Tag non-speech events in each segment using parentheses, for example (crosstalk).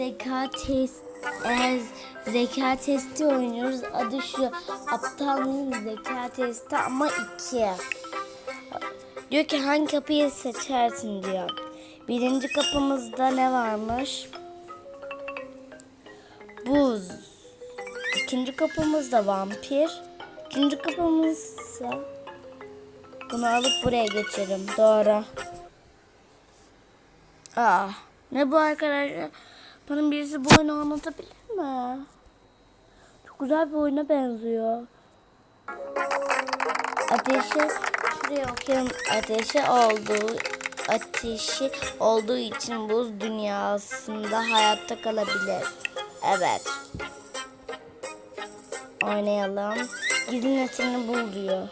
zeka test eğer zeka testi oynuyoruz. Adı şu aptallığın zeka testi ama iki. Diyor ki hangi kapıyı seçersin diyor. Birinci kapımızda ne varmış? Buz. İkinci kapımızda vampir. Üçüncü kapımızsa bunu alıp buraya geçelim. Doğru. Aa, ne bu arkadaşlar? Bana birisi bu oyunu anlatabilir mi? Çok güzel bir oyuna benziyor. Ateşi şuraya okuyalım. Ateşi olduğu ateşi olduğu için buz dünyasında hayatta kalabilir. Evet. Oynayalım. Gizli neslini bul diyor.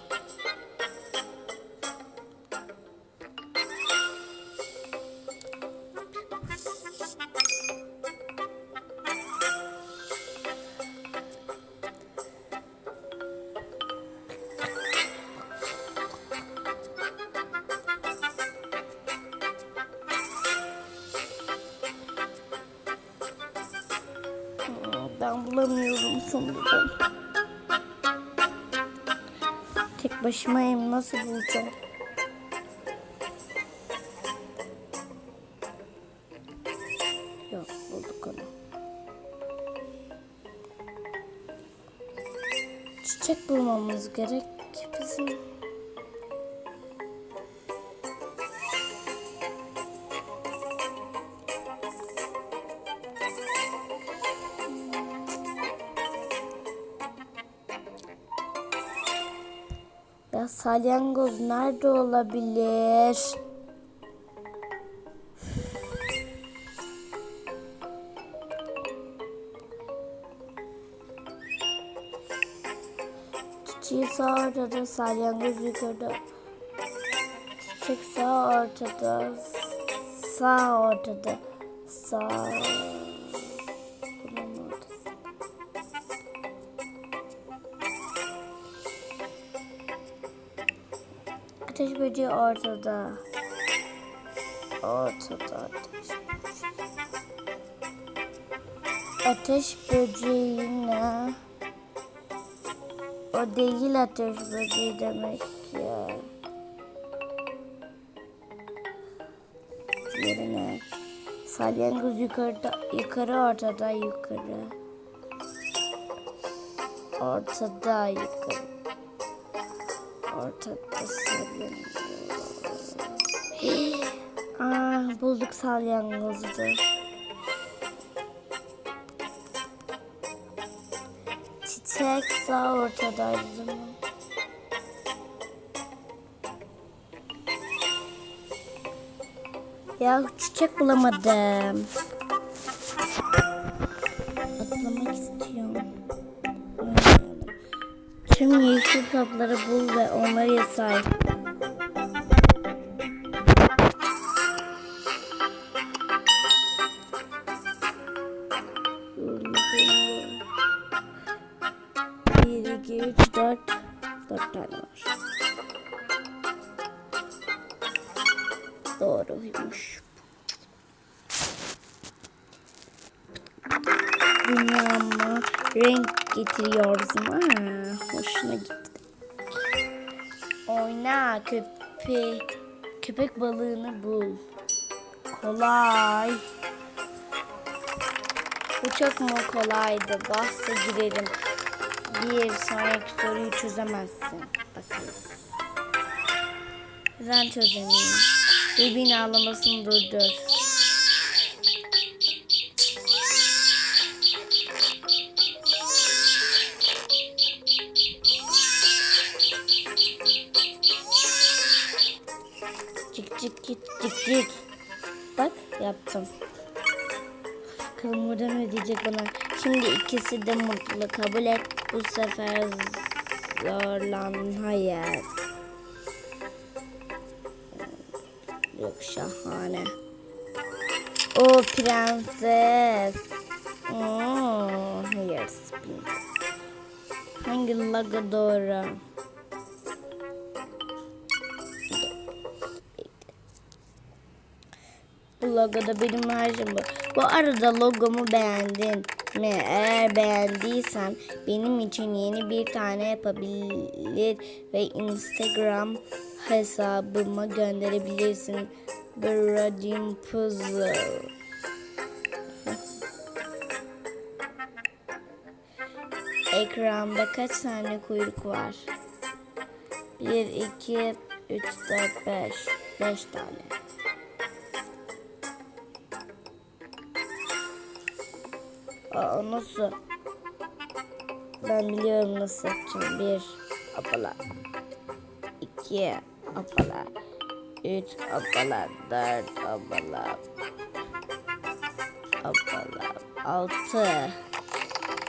Bulamıyorum sanırım. Tek başımayım nasıl bulacağım? Yok bulduk onu. Çiçek bulmamız gerek salyangoz nerede olabilir? Çiçeği sağ ortada, salyangoz yukarıda. Çiçek sağ ortada, sağ ortada, sağ... Bunun Ateş böceği ortada. Ortada ateş böceği. Ateş böceği ne? O değil ateş böceği demek ya. Yerine. Salyangoz yukarıda, yukarı ortada yukarı. Ortada yukarı. Ortada salyangoz. (gasps) ah bulduk salyangozu. Çiçek sağ ortadaydı? Ya çiçek bulamadım. Kapları bul ve onları say. Bir, iki, üç, dört. Dört tane var. Doğruymuş. Dünyama renk getiriyoruz ha. Hoşuna gitti. Oyna köpek. Köpek balığını bul. Kolay. Bu çok mu kolaydı? Bahse girelim. Bir sonraki soruyu çözemezsin. Bakalım. Ben çözemeyeyim. Bebeğin ağlamasını durdur. Cik cik cik. Bak yaptım. Bakalım burada ne diyecek bana. Şimdi ikisi de mutlu. Kabul et. Bu sefer zorlan. Hayır. Yok şahane. O prenses. Oo, hayır spin. Hangi laga doğru? Logoda benim şeyim bu. Bu arada logomu beğendin mi? Eğer beğendiysen benim için yeni bir tane yapabilir ve Instagram hesabıma gönderebilirsin. Bradim Puzzle. Ekranda kaç tane kuyruk var? 1, 2, 3, 4, 5. 5 tane. Aa, nasıl? Ben biliyorum nasıl yapacağım. 1, apala. 2, apala. 3, apala. 4, apala. Apala. 6.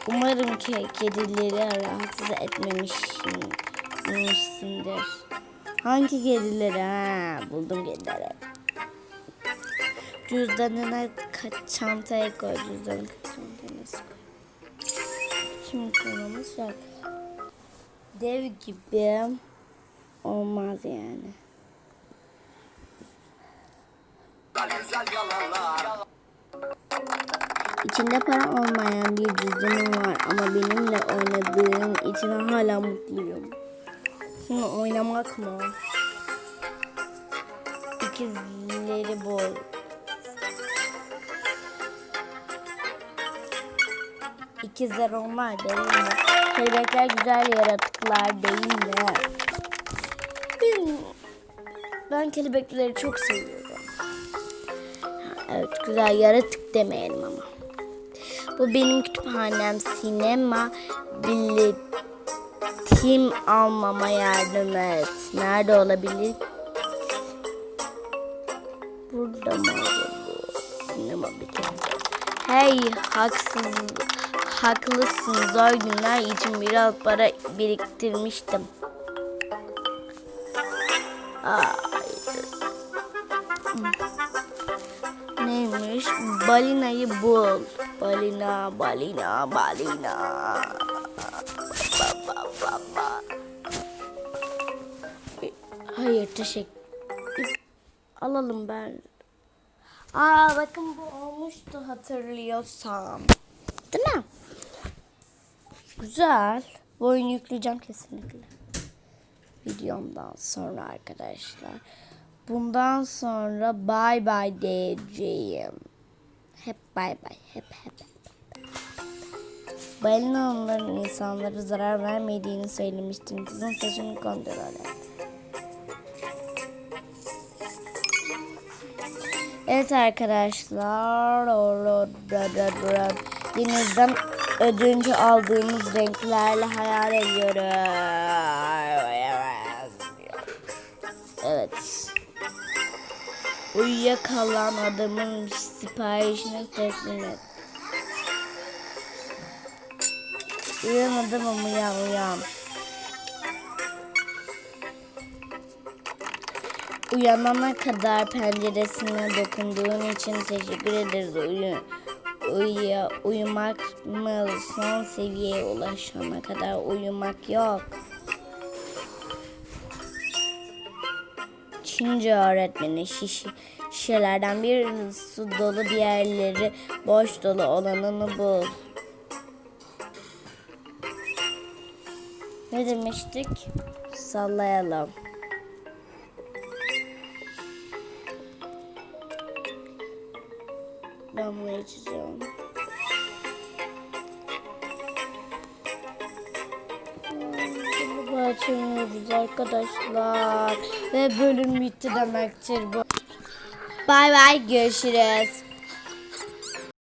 Umarım ki kedileri rahatsız etmemişsindir. Hangi kedileri? Ha, buldum kedileri. Cüzdanına çantaya koy. Cüzdanı Şimdi koymamız yok. Dev gibi olmaz yani. İçinde para olmayan bir cüzdanım var ama benimle oynadığın için hala mutluyum. Şimdi oynamak mı? İkizleri bol. İkizler onlar değil mi? Kelebekler güzel yaratıklar değil mi? Ben, ben kelebekleri çok seviyorum. Evet güzel yaratık demeyelim ama. Bu benim kütüphanem sinema biletim almama yardım et. Nerede olabilir? Burada mı acaba? Sinema biletim. Hey haksız haklısın zor günler için biraz para biriktirmiştim. Ay. Neymiş? Balinayı bul. Balina, balina, balina. Ba, ba, ba, ba. Hayır teşekkür. Alalım ben. Aa bakın bu olmuştu hatırlıyorsam. Değil mi? Güzel. Bu oyunu yükleyeceğim kesinlikle. Videomdan sonra arkadaşlar. Bundan sonra bay bay diyeceğim. Hep bay bay. Hep hep. Balinaların insanlara zarar vermediğini söylemiştim. Kızın saçını kontrol et. Evet arkadaşlar. Denizden ödünç aldığımız renklerle hayal ediyoruz. Evet. Uyuyakalan adamın siparişini teslim et. Uyan adamım uyan uyan. Uyanana kadar penceresine dokunduğun için teşekkür ederiz. Uyu, uyu, uyumak mı son seviyeye ulaşana kadar uyumak yok. Çince öğretmeni şiş, şişelerden bir su dolu diğerleri boş dolu olanını bul. Ne demiştik? Sallayalım. Ben içeceğim. Bunu açamıyoruz arkadaşlar. Ve bölüm bitti demektir bu. Bay bay görüşürüz.